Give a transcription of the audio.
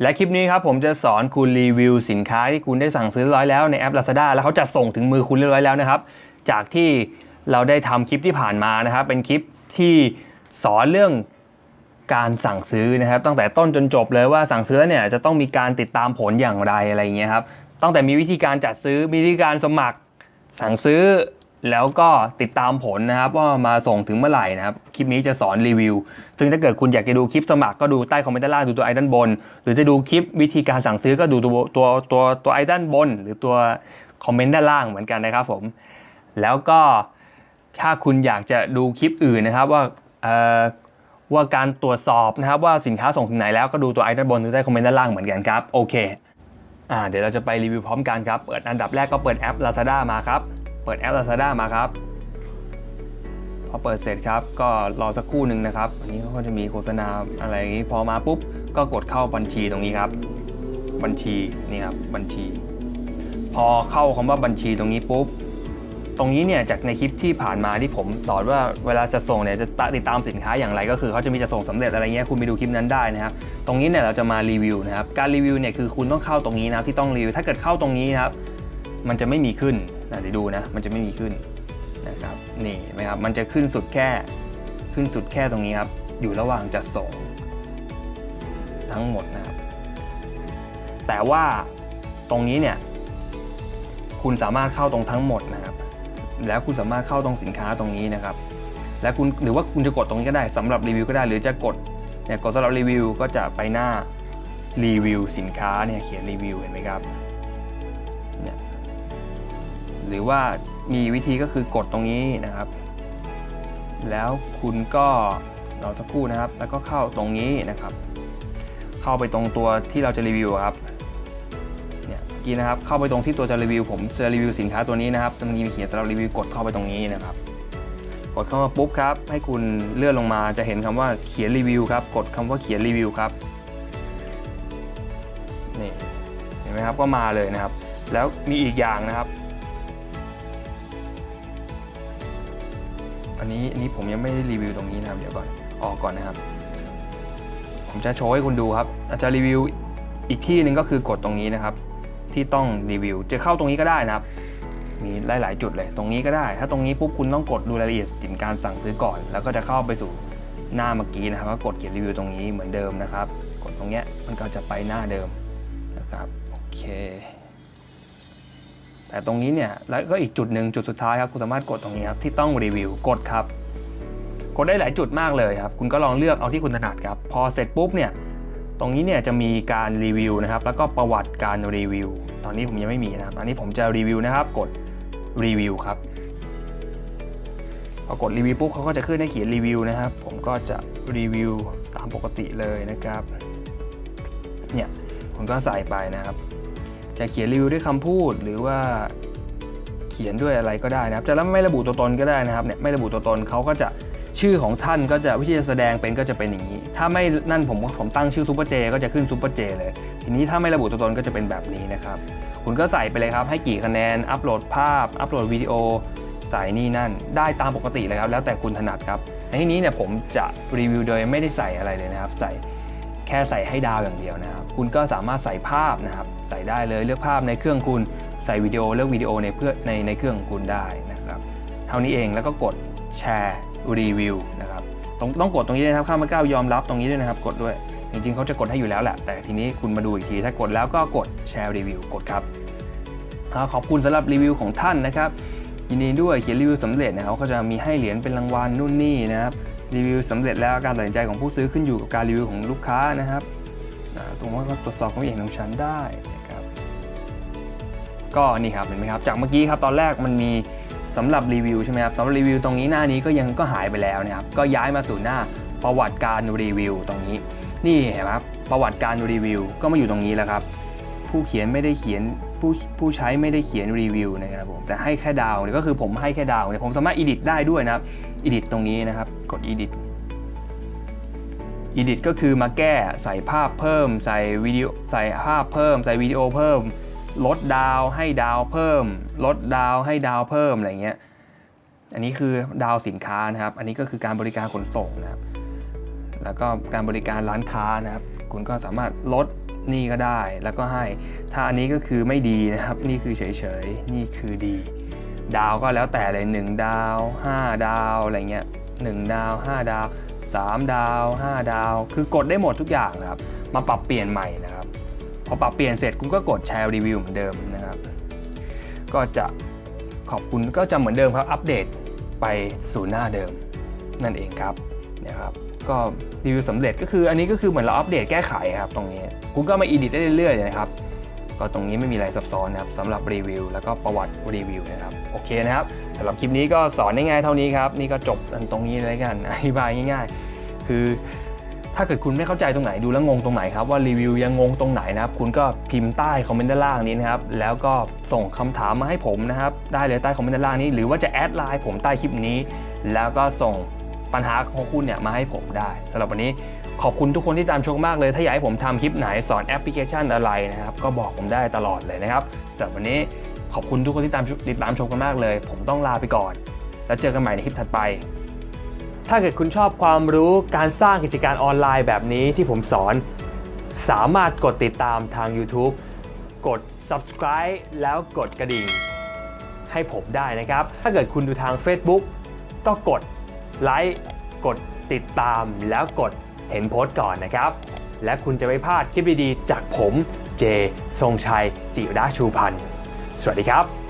และคลิปนี้ครับผมจะสอนคุณรีวิวสินค้าที่คุณได้สั่งซื้อร้อยแล้วในแอป Lazada แล้วเขาจะส่งถึงมือคุณเรียบร้อยแล้วนะครับ จากที่เราได้ทำคลิปที่ผ่านมานะครับ เป็นคลิปที่สอนเรื่องการสั่งซื้อนะครับ ตั้งแต่ต้นจนจบเลยว่าสั่งซื้อเนี่ยจะต้องมีการติดตามผลอย่างไรอะไรเงี้ยครับตั้งแต่มีวิธีการจัดซื้อมีวิธีการสมัครสั่งซื้อ แล้วก็ติดตามผลนะครับว่ามาส่งถึงเมื่อไหร่นะครับ คลิปนี้จะสอนรีวิว ซึ่งถ้าเกิดคุณอยากจะดูคลิปสมัครก็ดูใต้คอมเมนต์ด้านล่างดูตัวไอด้านบน หรือจะดูคลิปวิธีการสั่งซื้อก็ดูตัวตัวตัวตัวไอด้านบน หรือตัวคอมเมนต์ด้านล่างเหมือนกันนะครับผม แล้วก็ถ้าคุณอยากจะดูคลิปอื่นนะครับว่าว่าการตรวจสอบนะครับว่าสินค้าส่งถึงไหนแล้วก็ดูตัวไอด้านบนหรือใต้คอมเมนต์ด้านล่างเหมือนกันครับโอเคอ่าเดี๋ยวเราจะไปรีวิวพร้อมกันครับเปิดอันดับแรกก็เปิดแอป Lazada มาครับ เปิดแอป Lazada มาครับ พอเปิดเสร็จครับ ก็รอสักครู่หนึ่งนะครับ อันนี้เขาก็จะมีโฆษณาอะไรอย่างนี้ พอมาปุ๊บ ก็กดเข้าบัญชีตรงนี้ครับ บัญชีนี่ครับ บัญชี พอเข้าคำว่าบัญชีตรงนี้ปุ๊บ ตรงนี้เนี่ยจากในคลิปที่ผ่านมาที่ผมสอนว่าเวลาจะส่งเนี่ยจะติดตามสินค้าอย่างไร ก็คือเขาจะมีจะส่งสำเร็จอะไรเงี้ยคุณไปดูคลิปนั้นได้นะครับ ตรงนี้เนี่ยเราจะมารีวิวนะครับ การรีวิวเนี่ยคือคุณต้องเข้าตรงนี้นะที่ต้องรีวิว ถ้าเกิดเข้าตรงนี้นะครับมันจะไม่มีขึ้น เดี๋ยวดูนะ มันจะไม่มีขึ้นนะครับ นี่นไหมครับ มันจะขึ้นสุดแค่ขึ้นสุดแค่ตรงนี้ครับ อยู่ระหว่างจะส่ง ทั้งหมดนะครับ แต่ว่าตรงนี้เนี่ย คุณสามารถเข้าตรงทั้งหมดนะครับ แล้วคุณสามารถเข้าตรงสินค้าตรงนี้นะครับ และคุณหรือว่าคุณจะกดตรงนี้ก็ได้สำหรับรีวิวก็ได้ หรือจะกดเนี่ยกดสำหรับรีวิวก็จะไปหน้ารีวิวสินค้าเนี่ยเขียนรีวิวเห็นไหมครับเนี่ย หรือว่ามีวิธีก็คือกดตรงนี้นะครับ แล้วคุณก็รอสักครู่นะครับ แล้วก็เข้าตรงนี้นะครับ เข้าไปตรงตัวที่เราจะรีวิวครับเนี่ยเมื่อกี้นะครับ เข้าไปตรงที่ตัวจะรีวิว ผมจะรีวิวสินค้าตัวนี้นะครับมันมีเขียนสำหรับรีวิวกดเข้าไปตรงนี้นะครับ กดเข้ามาปุ๊บครับ ให้คุณเลื่อนลงมาจะเห็นคำว่าเขียนรีวิวครับ กดคำว่าเขียนรีวิวครับนี่เห็นไหมครับก็มาเลยนะครับ แล้วมีอีกอย่างนะครับ อันนี้อันนี้ผมยังไม่ได้รีวิวตรงนี้นะครับ เดี๋ยวก่อนออกก่อนนะครับ ผมจะโชว์ให้คุณดูครับอาจจะรีวิวอีกที่หนึ่งก็คือกดตรงนี้นะครับ ที่ต้องรีวิว จะเข้าตรงนี้ก็ได้นะครับ มีหลาย ๆ จุดเลย ตรงนี้ก็ได้ ถ้าตรงนี้ปุ๊บคุณต้องกดดูรายละเอียดสินการสั่งซื้อก่อน แล้วก็จะเข้าไปสู่หน้าเมื่อกี้นะครับก็กดเขียนรีวิวตรงนี้เหมือนเดิมนะครับ กดตรงเนี้ยมันก็จะไปหน้าเดิมนะครับโอเค แต่ตรงนี้เนี่ยแล้วก็อีกจุดหนึ่งจุดสุดท้ายครับคุณสามารถกดตรงนี้ครับที่ต้องรีวิวกดครับ กดได้หลายจุดมากเลยครับ คุณก็ลองเลือกเอาที่คุณถนัดครับ พอเสร็จปุ๊บเนี่ยตรงนี้เนี่ยจะมีการรีวิวนะครับ แล้วก็ประวัติการรีวิว ตอนนี้ผมยังไม่มีนะครับอันนี้ผมจะรีวิวนะครับ กดรีวิวครับพอกดรีวิวปุ๊บเขาก็จะขึ้นให้เขียนรีวิวนะครับ ผมก็จะรีวิวตามปกติเลยนะครับ เนี่ยคุณก็ใส่ไปนะครับ จะเขียนรีวิวด้วยคำพูดหรือว่าเขียนด้วยอะไรก็ได้นะครับ จะแล้วไม่ระบุตัวตนก็ได้นะครับเนี่ยไม่ระบุตัวตนเขาก็จะชื่อของท่านก็จะวิธีแสดงเป็นก็จะเป็นอย่างนี้ ถ้าไม่นั่นผมผมตั้งชื่อซูเปอร์เจก็จะขึ้นซูเปอร์เจเลย ทีนี้ถ้าไม่ระบุตัวตนก็จะเป็นแบบนี้นะครับ คุณก็ใส่ไปเลยครับ ให้กี่คะแนน อัปโหลดภาพ อัปโหลดวิดีโอ ใส่นี่นั่น ได้ตามปกติเลยครับ แล้วแต่คุณถนัดครับ ในที่นี้เนี่ยผมจะรีวิวโดยไม่ได้ใส่อะไรเลยนะครับ ใส่ แค่ใส่ให้ดาวอย่างเดียวนะครับ คุณก็สามารถใส่ภาพนะครับ ใส่ได้เลยเลือกภาพในเครื่องคุณ ใส่วิดีโอเลือกวิดีโอในเพื่อในในเครื่องของคุณได้นะครับ เท่านี้เองแล้วก็กดแชร์รีวิวนะครับต้องต้องกดตรงนี้ด้วยนะครับข้ามาก้าวยอมรับตรงนี้ด้วยนะครับ กดด้วย จริงๆเขาจะกดให้อยู่แล้วแหละ แต่ทีนี้คุณมาดูอีกที ถ้ากดแล้วก็กดแชร์รีวิวกดครับอ่าขอบคุณสำหรับรีวิวของท่านนะครับ ยินดีด้วยเขียนรีวิวสำเร็จนะครับเขาก็จะมีให้เหรียญเป็นรางวัลนู่นนี่นะครับรีวิวสำเร็จแล้วการตัดสินใจของผู้ซื้อขึ้นอยู่กับการรีวิวของลูกค้านะครับตรงว่าก็ตรวจสอบความเห็นของฉันได้นะครับก็นี่ครับเห็นไหมครับจากเมื่อกี้ครับตอนแรกมันมีสำหรับรีวิวใช่ไหมครับสำหรับรีวิวตรงนี้หน้านี้ก็ยังก็หายไปแล้วนะครับก็ย้ายมาสู่หน้าประวัติการรีวิวตรงนี้ นี่เห็นไหมครับประวัติการรีวิวก็มาอยู่ตรงนี้แล้วครับ ผู้เขียนไม่ได้เขียน ผู้ผู้ใช้ไม่ได้เขียนรีวิวนะครับผมแต่ให้แค่ดาวเนี่ยก็คือผมให้แค่ดาวเนี่ยผมสามารถ edit ได้ด้วยนะครับ edit ตรงนี้นะครับ กด edit edit ก็คือมาแก้ใส่ภาพเพิ่ม ใส่วิดีโอใส่ภาพเพิ่ม ใส่วิดีโอเพิ่ม ลดดาวให้ดาวเพิ่ม ลดดาวให้ดาวเพิ่มอะไรเงี้ยอันนี้คือดาวสินค้านะครับ อันนี้ก็คือการบริการขนส่งนะครับ แล้วก็การบริการร้านค้านะครับ คุณก็สามารถลด นี่ก็ได้แล้วก็ให้ ถ้าอันนี้ก็คือไม่ดีนะครับ นี่คือเฉยๆ นี่คือดี ดาวก็แล้วแต่เลย1ดาว 5 ดาวอะไรเงี้ย1ดาว 5 ดาว 3 ดาว 5 ดาว คือกดได้หมดทุกอย่างนะครับ มาปรับเปลี่ยนใหม่นะครับพอปรับเปลี่ยนเสร็จคุณก็กดแชร์รีวิวเหมือนเดิมนะครับ ก็จะขอบคุณก็จะเหมือนเดิมครับอัปเดตไปสู่หน้าเดิมนั่นเองครับ นี่ยครับก็รีวิวสำเร็จก็คืออันนี้ก็คือเหมือนเราอัปเดตแก้ไขครับตรงนี้ คุณก็มาอีดิทได้เรื่อยๆนะครับก็ตรงนี้ไม่มีอะไรซับซ้อนนะครับสำหรับรีวิว แล้วก็ประวัติรีวิวนะครับโอเคนะครับสำหรับคลิปนี้ก็สอนง่ายๆเท่านี้ครับนี่ก็จบกันตรงนี้เลยกันอธิบายง่าย ๆ คือ ถ้าเกิดคุณไม่เข้าใจตรงไหนดูแล้วงงตรงไหนครับว่ารีวิวยังงงตรงไหนนะครับคุณก็พิมพ์ใต้คอมเมนต์ด้านล่างนี้นะครับแล้วก็ส่งคำถามมาให้ผมนะครับได้เลยใต้คอมเมนต์ด้านล่างนี้ หรือว่าจะแอดไลน์ผมใต้คลิปนี้ แล้วก็ส่ง ปัญหาของคุณเนี่ยมาให้ผมได้สำหรับวันนี้ขอบคุณทุกคนที่ตามชมมากเลย ถ้าอยากให้ผมทำคลิปไหนสอนแอปพลิเคชันอะไรนะครับ ก็บอกผมได้ตลอดเลยนะครับสำหรับวันนี้ขอบคุณทุกคนที่ตามติดตามชมกันมากเลย ผมต้องลาไปก่อน แล้วเจอกันใหม่ในคลิปถัดไป ถ้าเกิดคุณชอบความรู้การสร้างกิจการออนไลน์แบบนี้ที่ผมสอน สามารถกดติดตามทาง YouTube กด subscribe แล้วกดกระดิ่ง ให้ผมได้นะครับ ถ้าเกิดคุณดูทาง Facebook ก็กด ไลค์กดติดตามแล้วกดเห็นโพสต์ก่อนนะครับ และคุณจะไม่พลาดคลิปดีๆจากผมเจ ทรงชัย จิรดาชูพันธ์สวัสดีครับ